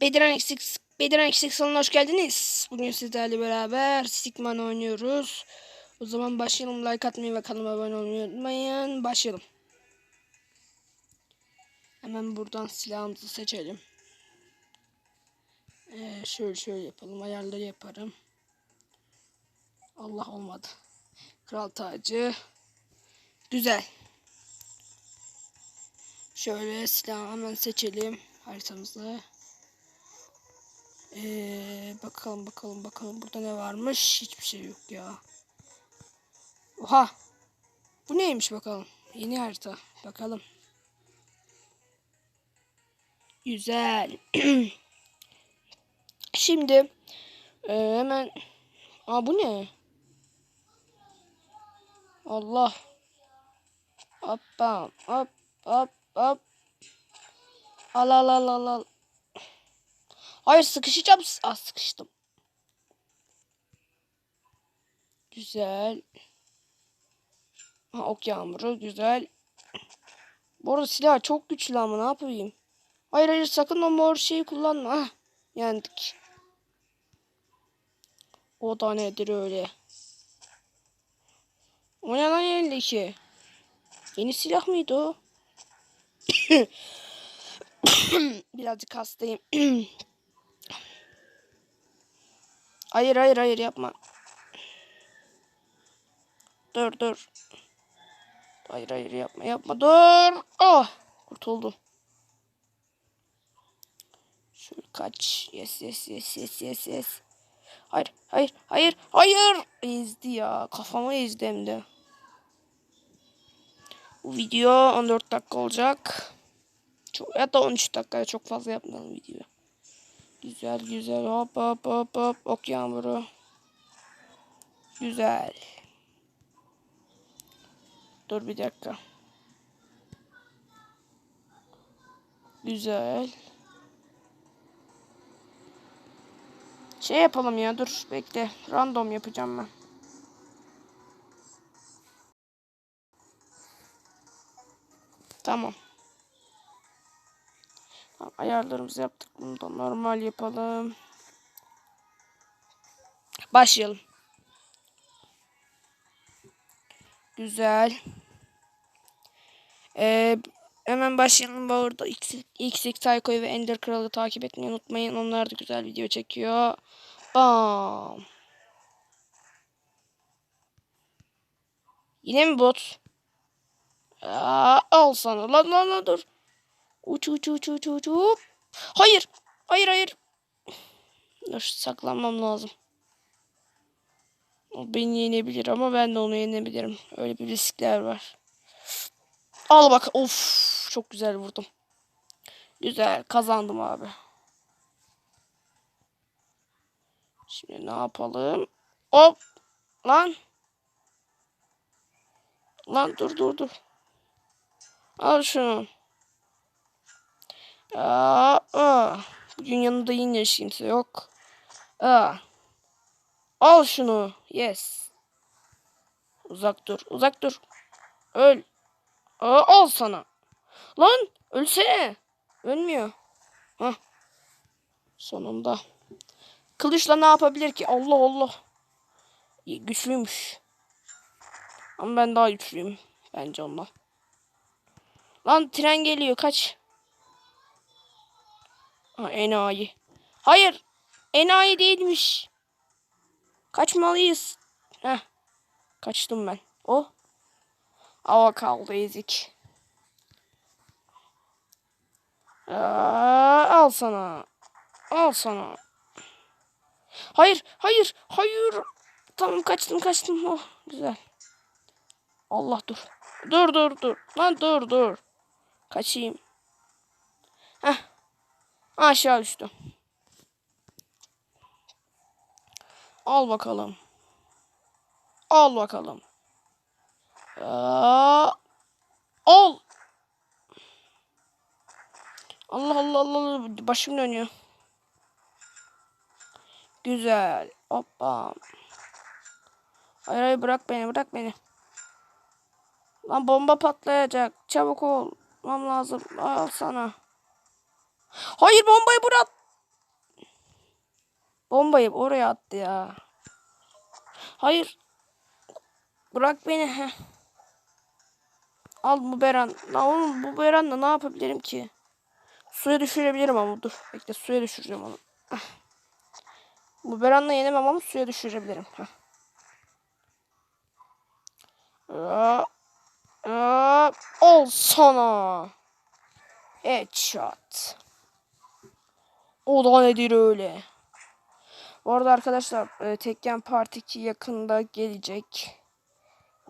Bediren Eksik Bediren Eksik salonuna hoş geldiniz. Bugün sizlerle beraber Stickman oynuyoruz. O zaman başlayalım. Like atmayı ve kanalıma abone olmayı unutmayın. Başlayalım. Hemen buradan silahımızı seçelim. Ee, şöyle şöyle yapalım. Ayarları yaparım. Allah olmadı. Kral tacı. Güzel. Şöyle silah hemen seçelim haritamızı. Ee, bakalım bakalım bakalım burada ne varmış? Hiçbir şey yok ya. Oha. Bu neymiş bakalım. Yeni harita. Bakalım. Güzel. Şimdi e, hemen Aa bu ne? Allah. Hoppa hop hop hop. Al al al al al. Hayır sıkışacağım. Ah sıkıştım. Güzel. Ha, ok yağmuru güzel. Bu arada silah çok güçlü ama ne yapayım? Hayır hayır sakın o mor şeyi kullanma. Hah, yendik. O da nedir öyle? O ne lan elindeki? Yeni silah mıydı o? Birazcık hastayım. hayır hayır hayır yapma. Dur dur. Hayır hayır yapma yapma dur. Oh kurtuldum. Şöyle kaç. Yes yes yes yes yes yes. Hayır hayır hayır hayır. Ezdi ya kafamı ezdi hem de. Bu video 14 dakika olacak. Çok, ya da 13 dakika çok fazla yapmayalım video. Güzel güzel hop hop hop hop ok yağmuru. Güzel. Dur bir dakika. Güzel. Şey yapalım ya dur bekle. Random yapacağım ben. Tamam. Ayarlarımızı yaptık. Bunu da normal yapalım. Başlayalım. Güzel. Ee, hemen başlayalım. Bu arada X, X, Psycho'yu ve Ender Kral'ı takip etmeyi unutmayın. Onlar da güzel video çekiyor. Bam. Yine mi bot? Aa, al sana. Lan lan lan dur. Uç uç uç uç uç uç. Hayır. Hayır hayır. Dur saklanmam lazım. O beni yenebilir ama ben de onu yenebilirim. Öyle bir riskler var. Al bak. Of. Çok güzel vurdum. Güzel. Kazandım abi. Şimdi ne yapalım? Hop. Lan. Lan dur dur dur. Al şunu. Aa, aa. Bugün yanında yine kimse yok. Aa. Al şunu. Yes. Uzak dur. Uzak dur. Öl. Aa, al sana. Lan ölsene. Ölmüyor. Hah. Sonunda. Kılıçla ne yapabilir ki? Allah Allah. Güçlüymüş. Ama ben daha güçlüyüm. Bence ondan. Lan tren geliyor. Kaç. Ha, enayi. Hayır. Enayi değilmiş. Kaçmalıyız. Heh. Kaçtım ben. O. Ava kaldı ezik. Aa, al sana. Al sana. Hayır. Hayır. Hayır. Tamam kaçtım kaçtım. Oh, güzel. Allah dur. Dur dur dur. Lan dur dur. Kaçayım. Aşağı düştüm. Al bakalım. Al bakalım. Aa, al. Allah Allah Allah başım dönüyor. Güzel. Hoppa. Hayır hayır bırak beni bırak beni. Lan bomba patlayacak. Çabuk ol. Olmam lazım. Al sana. Hayır bombayı bırak. Bombayı oraya attı ya. Hayır. Bırak beni. Heh. Al bu beran. La oğlum bu beranla ne yapabilirim ki? Suya düşürebilirim ama dur. Bekle suya düşüreceğim onu. Bu beranla yenemem ama suya düşürebilirim. Al sana. Headshot. O da nedir öyle? Bu arada arkadaşlar e, Tekken Part 2 yakında gelecek.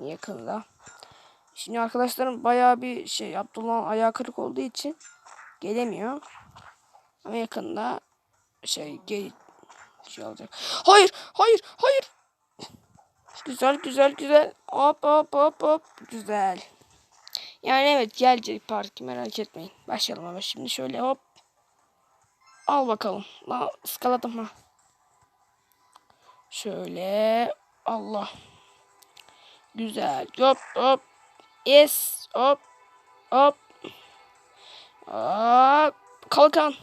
Yakında. Şimdi arkadaşlarım bayağı bir şey Abdullah'ın ayağı kırık olduğu için gelemiyor. Ama yakında şey gel şey olacak. Hayır, hayır, hayır. Güzel, güzel, güzel. Hop, hop, hop, hop. Güzel. Yani evet gelecek park merak etmeyin. Başlayalım ama şimdi şöyle hop. Al bakalım. Lan ıskaladım ha. Şöyle. Allah. Güzel. Hop hop. Yes. Hop. Hop. Aa, kalkan.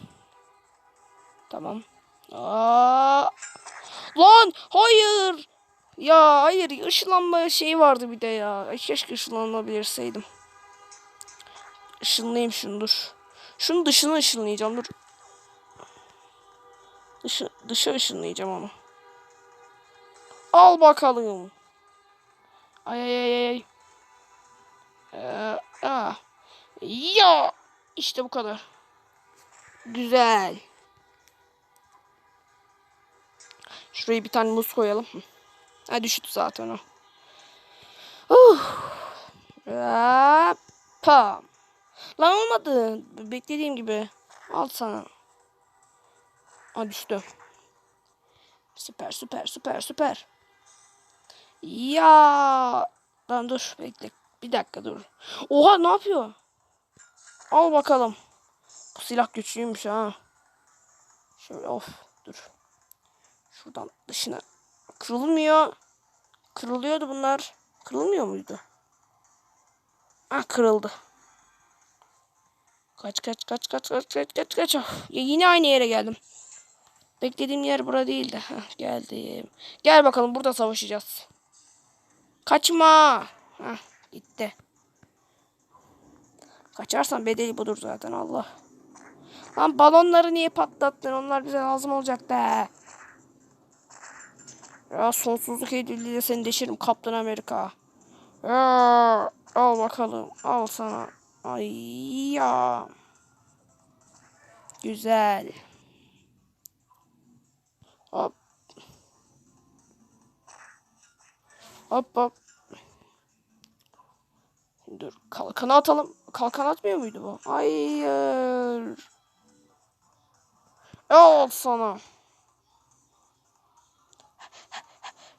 Tamam. Aa. Lan hayır. Ya hayır ışınlanma şeyi vardı bir de ya. Keşke ışınlanabilirseydim. Işınlayayım şunu dur. Şunun dışını ışınlayacağım dur. Dışı, dışa ışınlayacağım onu. Al bakalım. Ay ay ay ay. Ee, ah. Ya. İşte bu kadar. Güzel. Şuraya bir tane muz koyalım. Ha düştü zaten o. Uh. Pam. Lan olmadı. Beklediğim gibi. Al sana. Ha düştü. Süper süper süper süper. Ya. Lan dur bekle. Bir dakika dur. Oha ne yapıyor? Al bakalım. Bu silah güçlüymüş ha. Şöyle of dur. Şuradan dışına. Kırılmıyor. Kırılıyordu bunlar. Kırılmıyor muydu? Ah kırıldı. Kaç kaç kaç kaç kaç kaç kaç kaç. Ah, Ya yine aynı yere geldim. Beklediğim yer bura değildi. Heh, geldim. Gel bakalım burada savaşacağız. Kaçma. Heh, gitti. Kaçarsan bedeli budur zaten Allah. Lan balonları niye patlattın? Onlar bize lazım olacak da. Ya sonsuzluk hediyeliyle seni deşirim Kaptan Amerika. Ya, al bakalım. Al sana. Ay ya. Güzel. Hop hop. Dur kalkanı atalım. Kalkan atmıyor muydu bu? Hayır. Al sana.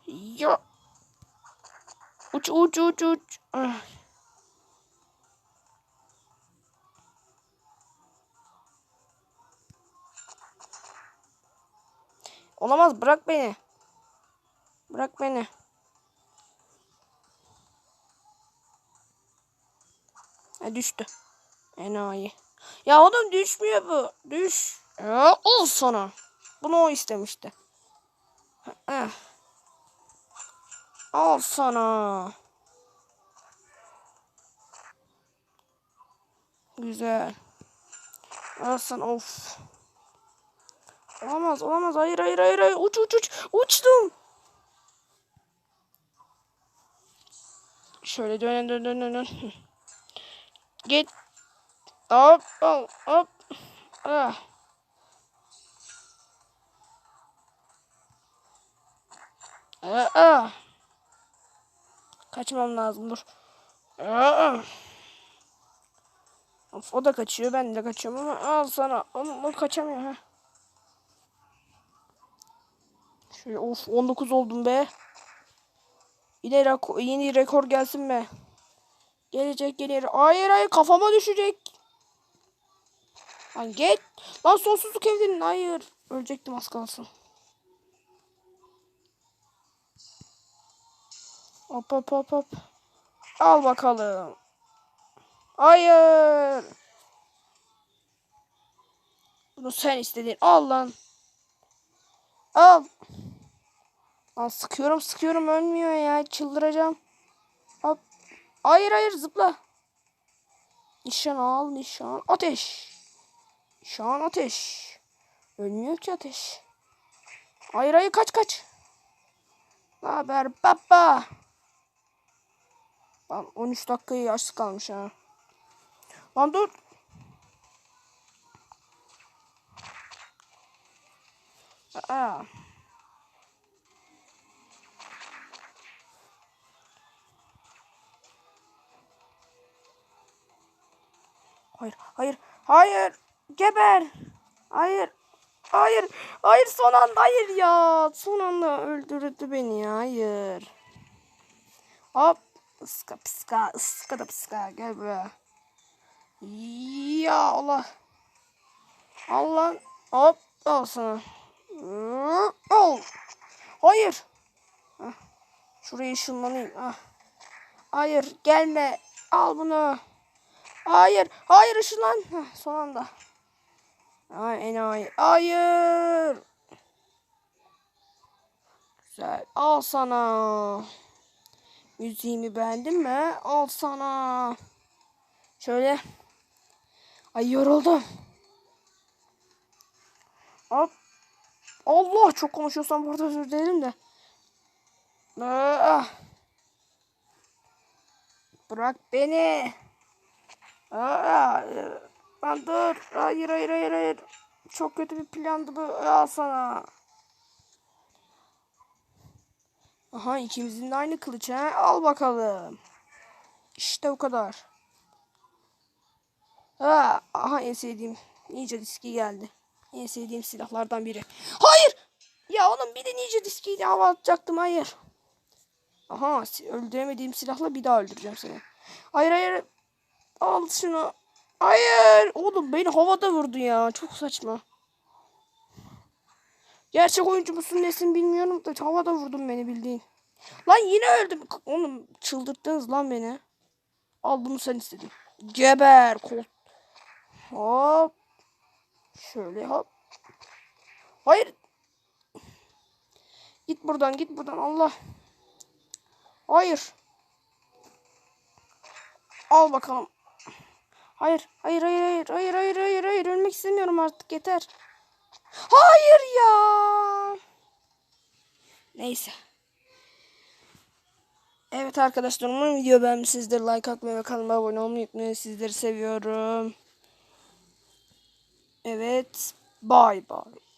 Ya. Uç uç uç uç. Ah. Olamaz bırak beni. Bırak beni. Ha, düştü. Enayi. Ya oğlum düşmüyor bu. Düş. Ya, ol sana. Bunu o istemişti. Ha. Al sana. Güzel. Al sana of. Olamaz olamaz. Hayır hayır hayır. hayır. Uç uç uç. Uçtum. Şöyle dön dön dön dön. Git. Hop hop hop. Ah. Ah, ah. Kaçmam lazım dur. Ah. Of, o da kaçıyor ben de kaçıyorum ama al sana. O, o kaçamıyor ha. Şöyle of 19 oldum be. Yine reko yeni rekor gelsin be. Gelecek gelir. Hayır hayır kafama düşecek. Lan git. Lan sonsuzluk evlerin. Hayır. Ölecektim az kalsın. Hop hop hop hop. Al bakalım. Hayır. Bunu sen istedin. Al lan. Al. Lan sıkıyorum sıkıyorum ölmüyor ya. Çıldıracağım. Hayır hayır zıpla. Nişan al nişan. Ateş. Nişan ateş. Ölmüyor ki ateş. Hayır hayır kaç kaç. Haber baba? Lan 13 dakikayı yaş kalmış ha. Lan dur. Aa. Hayır, hayır, hayır. Geber. Hayır. Hayır. Hayır son anda hayır ya. Son anda öldürdü beni. Hayır. Hop. Iska pıska. ıska da pıska. Gel buraya. Ya Allah. Allah. Hop. Al sana. Al. Hayır. Hah. Şuraya ışınlanayım. Ah. Hayır gelme. Al bunu. Hayır. Hayır ışınlan. Heh, son anda. Ay enayi. Hayır. Güzel. Al sana. Müziğimi beğendin mi? Al sana. Şöyle. Ay yoruldum. Hop. Allah çok konuşuyorsam burada özür dilerim de. Bırak beni. Aa, lan dur. Hayır hayır hayır hayır. Çok kötü bir plandı bu. Al sana. Aha ikimizin de aynı kılıç ha. Al bakalım. İşte bu kadar. Ha, aha en sevdiğim Ninja diski geldi. En sevdiğim silahlardan biri. Hayır! Ya oğlum bir de Ninja diskiyle hava atacaktım. Hayır. Aha öldüremediğim silahla bir daha öldüreceğim seni. Hayır hayır. Al şunu. Hayır. Oğlum beni havada vurdu ya. Çok saçma. Gerçek oyuncu musun nesin bilmiyorum da havada vurdun beni bildiğin. Lan yine öldüm. Oğlum çıldırttınız lan beni. Al bunu sen istedin. Geber. Kol. Hop. Şöyle hop. Hayır. Git buradan git buradan Allah. Hayır. Al bakalım. Hayır, hayır, hayır, hayır, hayır, hayır, hayır, hayır. Ölmek istemiyorum artık yeter. Hayır ya. Neyse. Evet arkadaşlar umarım video beğenmişsinizdir. Like atmayı ve kanalıma abone olmayı unutmayın. Sizleri seviyorum. Evet. Bye bye.